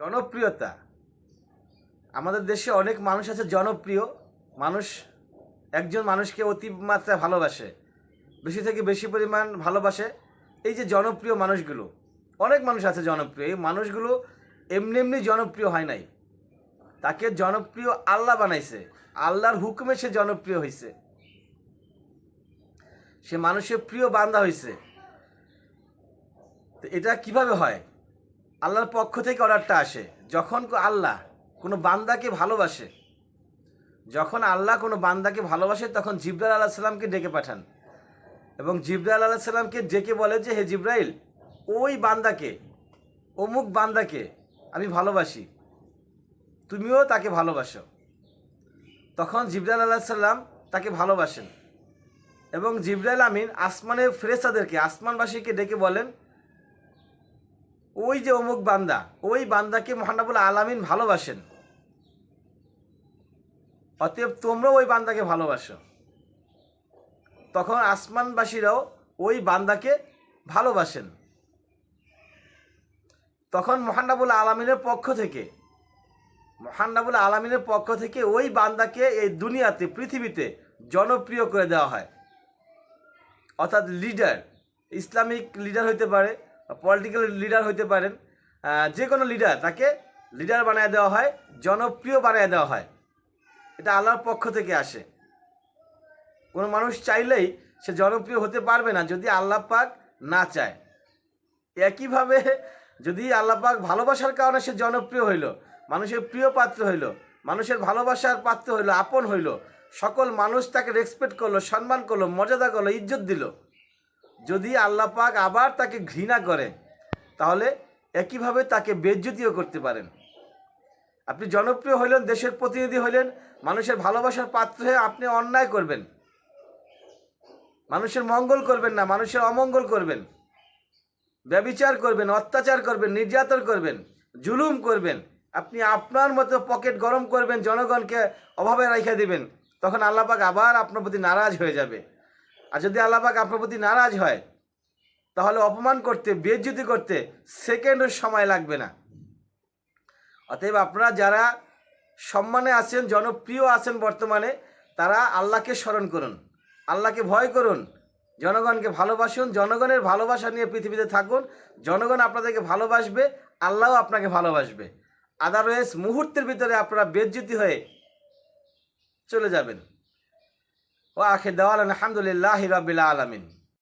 জনপ্রিয়তা। আমাদের দেশে অনেক মানুষ আছে জনপ্রিয়। মানুষ, একজন মানুষকে অতিমাত্রায় ভালোবাসে। বেশি থেকে বেশি পরিমাণ ভালোবাসে এই যে জনপ্রিয় মানুষগুলো। অনেক মানুষ আছে জনপ্রিয়। এই মানুষগুলো এমনি এমনি জনপ্রিয় হয় নাই। তাকে জনপ্রিয় আল্লাহ বানাইছে। আল্লাহর হুকুমে সে জনপ্রিয় হয়েছে সে মানুষের প্রিয় বান্দা হয়েছে তো এটা কীভাবে হয়? আল্লাহর পক্ষ থেকে অর্ডারটা আসে। যখন আল্লাহ কোনো বান্দাকে ভালোবাসে, যখন আল্লাহ কোনো বান্দাকে ভালোবাসে, তখন জিব্রাইল আলাহ সাল্লামকে ডেকে পাঠান। এবং জিব্রাইল আলাহ সাল্লামকে ডেকে বলে যে, হে জিব্রাইল, ওই বান্দাকে, অমুক বান্দাকে আমি ভালোবাসি। তুমিও তাকে ভালোবাসো। তখন জিব্রাইল আলাহ সাল্লাম তাকে ভালোবাসেন। এবং জিব্রাইল আমিন আসমানের ফেরেস্তাদেরকে আসমানবাসীকে ডেকে বলেন ওই যে অমুক বান্দা, ওই বান্দাকে মহানাবুল আলামিন ভালোবাসেন। অতএব তোমরাও ওই বান্দাকে ভালোবাসো। তখন আসমানবাসীরাও ওই বান্দাকে ভালোবাসেন। তখন মহানাবুল আলামিনের পক্ষ থেকে মহানাবুল আলামিনের পক্ষ থেকে ওই বান্দাকে এই দুনিয়াতে, পৃথিবীতে জনপ্রিয় করে দেওয়া হয়। অর্থাৎ লিডার ইসলামিক লিডার হইতে পারে পলিটিক্যাল লিডার হইতে পারেন যে কোনো লিডার তাকে লিডার বানিয়ে দেওয়া হয়, জনপ্রিয় বানিয়ে দেওয়া হয়। এটা আল্লাহর পক্ষ থেকে আসে। কোনো মানুষ চাইলেই সে জনপ্রিয় হতে পারবে না যদি আল্লাহ পাক না চায়। একইভাবে যদি আল্লাহ পাক ভালোবাসার কারণে সে জনপ্রিয় হইল, মানুষের প্রিয় পাত্র হইল, মানুষের ভালোবাসার পাত্র হইল, আপন হইল, সকল মানুষ তাকে রেসপেক্ট করল, সম্মান করল, মর্যাদা করল, ইজ্জত দিল যদি আল্লাহ পাক আবার তাকে ঘৃণা করে তাহলে একইভাবে তাকে বেজ্জতিও করতে পারেন। আপনি জনপ্রিয় হইলেন, দেশের প্রতিনিধি হইলেন, মানুষের ভালোবাসার পাত্র হয়ে আপনি অন্যায় করবেন। মানুষের মঙ্গল করবেন না, মানুষের অমঙ্গল করবেন। ব্যবিচার করবেন, অত্যাচার করবেন, নির্যাতন করবেন, জুলুম করবেন। আপনি আপনার মতো পকেট গরম করবেন, জনগণকে অভাবে রেখে দিবেন, তখন আল্লাপাক আবার আপনার প্রতি নারাজ হয়ে যাবে। আর যদি আল্লাপাক আপনার প্রতি নারাজ হয়, তাহলে অপমান করতে বেজ্জতি করতে সেকেন্ডের সময় লাগবে না। অতএব আপনারা যারা সম্মানে আছেন, জনপ্রিয় আছেন বর্তমানে, তারা আল্লাহকে স্মরণ করুন, আল্লাহকে ভয় করুন, জনগণকে ভালোবাসুন, জনগণের ভালোবাসা নিয়ে পৃথিবীতে থাকুন, জনগণ আপনাদেরকে ভালোবাসবে, আল্লাহও আপনাকে ভালোবাসবে। আদারওয়াইজ মুহূর্তের ভিতরে আপনারা বেজ্জতি হয়ে চলে যাবেন। وآخر دوالنا الحمد لله رب العالمين.